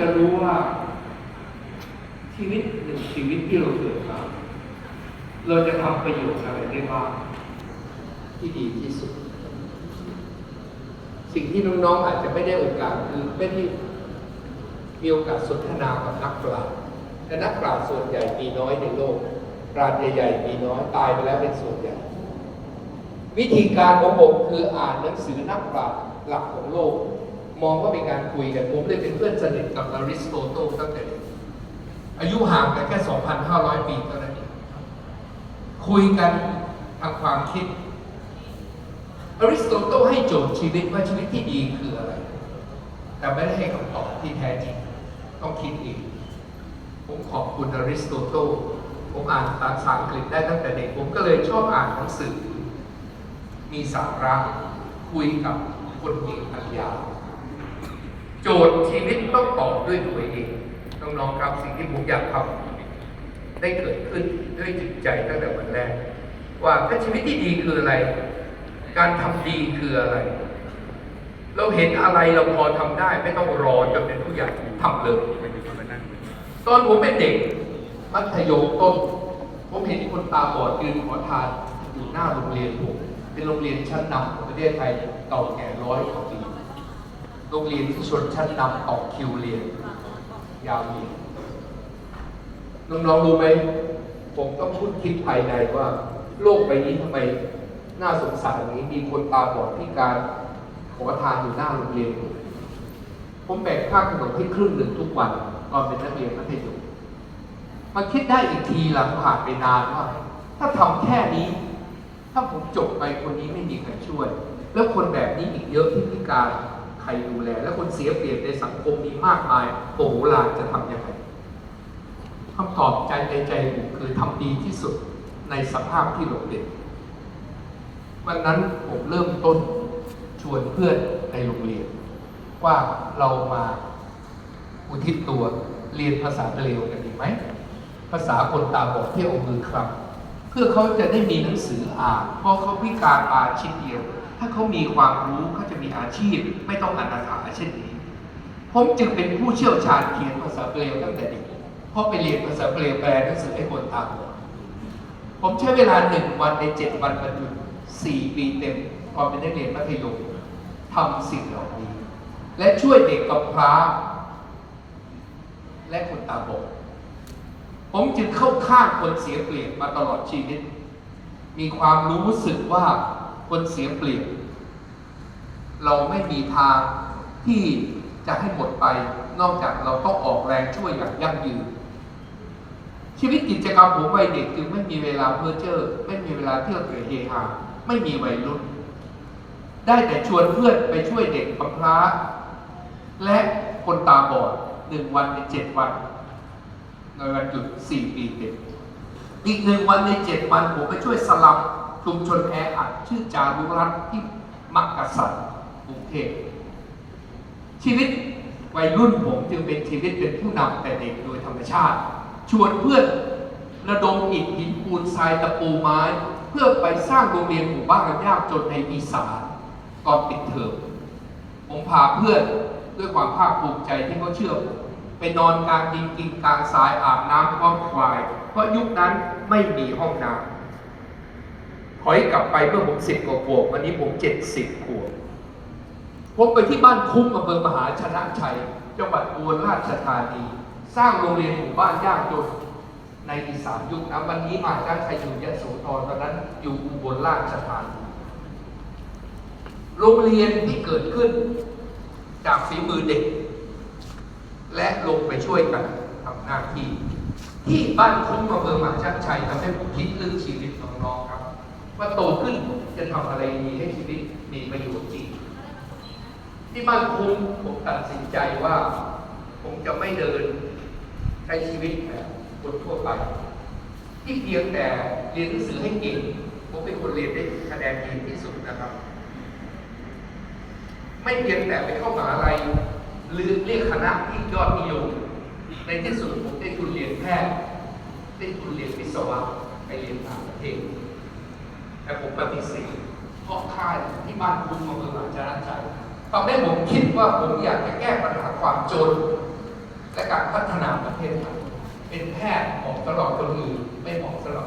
จะรู้ว่า ชีวิตหนึ่งชีวิตที่เราเกิดมาเราจะทำประโยชน์อะไรได้บ้างที่ดีที่สุด สิ่งที่น้องๆอาจจะไม่ได้โอกาสคือไม่ได้มีโอกาสสนทนากับนักปราชญ์แต่นักปราชญ์ส่วนใหญ่มีน้อยในโลก ปราชญ์ใหญ่ๆมีน้อยตายไปแล้วเป็นส่วนใหญ่ วิธีการของผมคืออ่านหนังสือนักปราชญ์หลักของโลก มองว่าเป็นการคุยกันผมเลยเป็นเพื่อนสนิทกับอริสโตเติลตั้งแต่เด็กอายุห่างกันแค่ 2,500 ปีเท่านั้นเองคุยกันทางความคิดอริสโตเติลให้โจทย์ชีวิตว่าชีวิตที่ดีคืออะไร แต่ไม่ได้ให้คำตอบที่แท้จริง ต้องคิดเอง ผมขอบคุณอริสโตเติลผมอ่านภาษาอังกฤษได้ตั้งแต่เด็ก ผมก็เลยชอบอ่านหนังสือ มีสาระคุยกับคนมีปัญญา ทย์ชีวิตต้องตอบด้วยตัวเองน้องๆครับสิ่งที่ผมอยากทำได้เกิดขึ้นด้วยจิตใจตั้งแต่วันแรก ว่าถ้าชีวิตที่ดีคืออะไร การทำดีคืออะไร เราเห็นอะไรเราพอทำได้ ไม่ต้องรอจนเป็นผู้ใหญ่ทำเลยตอนผมเป็นเด็กมัธยมต้นผมเห็นคนตาบอดยืนขอทานอยู่หน้าโรงเรียนผมเป็นโรงเรียนชั้นนำของประเทศไทยเก่าแก่ร้อยกว่าปี โรงเรียนที่ชนชั้นนำต่อคิวเรียน ยาวเหยียดน้องๆรู้ไหม ผมต้องพูดคิดภายในว่า โลกใบนี้ทำไมน่าสงสารอย่างนี้มีคนตาบอดพิการขอทานอยู่หน้าโรงเรียน ผมแบ่งค่าขนมให้ครึ่งหนึ่งทุกวันตอนเป็นนักเรียนมัธยมมาคิดได้อีกทีหลังผ่านไปนานว่า ถ้าทำแค่นี้ ถ้าผมจบไปคนนี้ไม่มีใครช่วย แล้วคนแบบนี้อีกเยอะที่พิการ รดูแล และคนเสียเปรียบในสังคมมีมากมายโอ้โหลานจะทำยังไงคำตอบใจในใจผมคือทำดีที่สุดในสภาพที่โดดเด่นวันนั้นผมเริ่มต้นชวนเพื่อนในโรงเรียน ว่าเรามาอุทิศตัวเรียนภาษาเร็วกันดีไหม ภาษาคนตาบอดที่เอามือครับ เพื่อเขาจะได้มีหนังสืออ่านเพราะเขาพิการตาชิ้นเดียว ถ้าเขามีความรู้เขาจะมีอาชีพ ไม่ต้องอนาถาเช่นนี้ ผมจึงเป็นผู้เชี่ยวชาญเขียนภาษาเบรลตั้งแต่เด็กเพราะไปเรียนภาษาเบรลแปลหนังสือให้คนตาบอดผมใช้เวลาหนึ่งวันในเจ็ดวันบรรจุสี่ปีเต็มตอนเป็นนักเรียนมัธยมทำสิ่งเหล่านี้ และช่วยเด็กกำพร้าและคนตาบอดผมจึงเข้าข้างคนเสียเปรียบมาตลอดชีวิต มีความรู้สึกว่า คนเสียเปรียบเราไม่มีทางที่จะให้หมดไป นอกจากเราต้องออกแรงช่วยอย่างยั่งยืน ชีวิตกิจกรรมผมวัยเด็กจึงไม่มีเวลาเพ้อเจอไม่มีเวลาเที่ยวเตะเฮฮาไม่มีวัยรุ่น ได้แต่ชวนเพื่อนไปช่วยเด็กกำพร้าและคนตาบอดหนึ่งวันในเจ็ดวันในวันหยุดสี่ปีเต็มอีกหนึ่งวันในเจ็ดวันผมไปช่วยสลับ ชุมชนแออัดชื่อจารุรัตน์ที่มักกะสันกรุงเทพชีวิตวัยรุ่นผมจึงเป็นชีวิตเป็นผู้นำแต่เด็กโดยธรรมชาติ ชวนเพื่อนระดมอิฐหินปูนทรายตะปูไม้ เพื่อไปสร้างโรงเรียนหมู่บ้านยากจนในอีสานตอนปิดเทอมผมพาเพื่อนด้วยความภาคภูมิใจที่เขาเชื่อผมไปนอนกลางดินกินกลางทรายอาบน้ำพร้อมควาย เพราะยุคนั้นไม่มีห้องน้ำ ถอยกลับไปเมื่อผมสิบกว่าขวบวันนี้ผมเจ็ดสิบขวบผมไปที่บ้านคุ้มอำเภอมหาชนะชัย จังหวัดอุบลราชธานี สร้างโรงเรียนหมู่บ้านยากจนในอีสานยุคนั้นวันนี้มหาชนะชัยอยู่ยโสธรตอนนั้นอยู่อุบลราชธานีโรงเรียนที่เกิดขึ้นจากฝีมือเด็ก และลงไปช่วยกันทำหน้าที่ ที่บ้านคุ้มอำเภอมหาชัยชัยทำให้ผมคิดเรื่องชีวิตน้องๆครับ ว่าโตขึ้นจะทำอะไรดีให้ชีวิตมีประโยชน์จริง ที่บ้านคุ้มผมตัดสินใจว่า ผมจะไม่เดินใช้ชีวิตแบบคนทั่วไป ที่เพียงแต่เรียนหนังสือให้เก่งผมเป็นคนเรียนได้คะแนนดีที่สุดนะครับ ไม่เพียงแต่ไปเข้ามหาลัยหรือเรียกคณะที่ยอดนิยมในที่สุดผมได้ทุนเรียนแพทย์ได้ทุนเรียนวิศวะไปเรียนต่างประเทศ แต่ผมปฏิเสธเพราะค่ายที่บ้านคุณมาเมืองหลาจะรัใจทำให้ผมคิดว่าผมอยากจะแก้ปัญหาความจน และการพัฒนาประเทศไทยเป็นแพทย์เหมาะสำหรับคนอื่นไม่เหมาะสำหรับ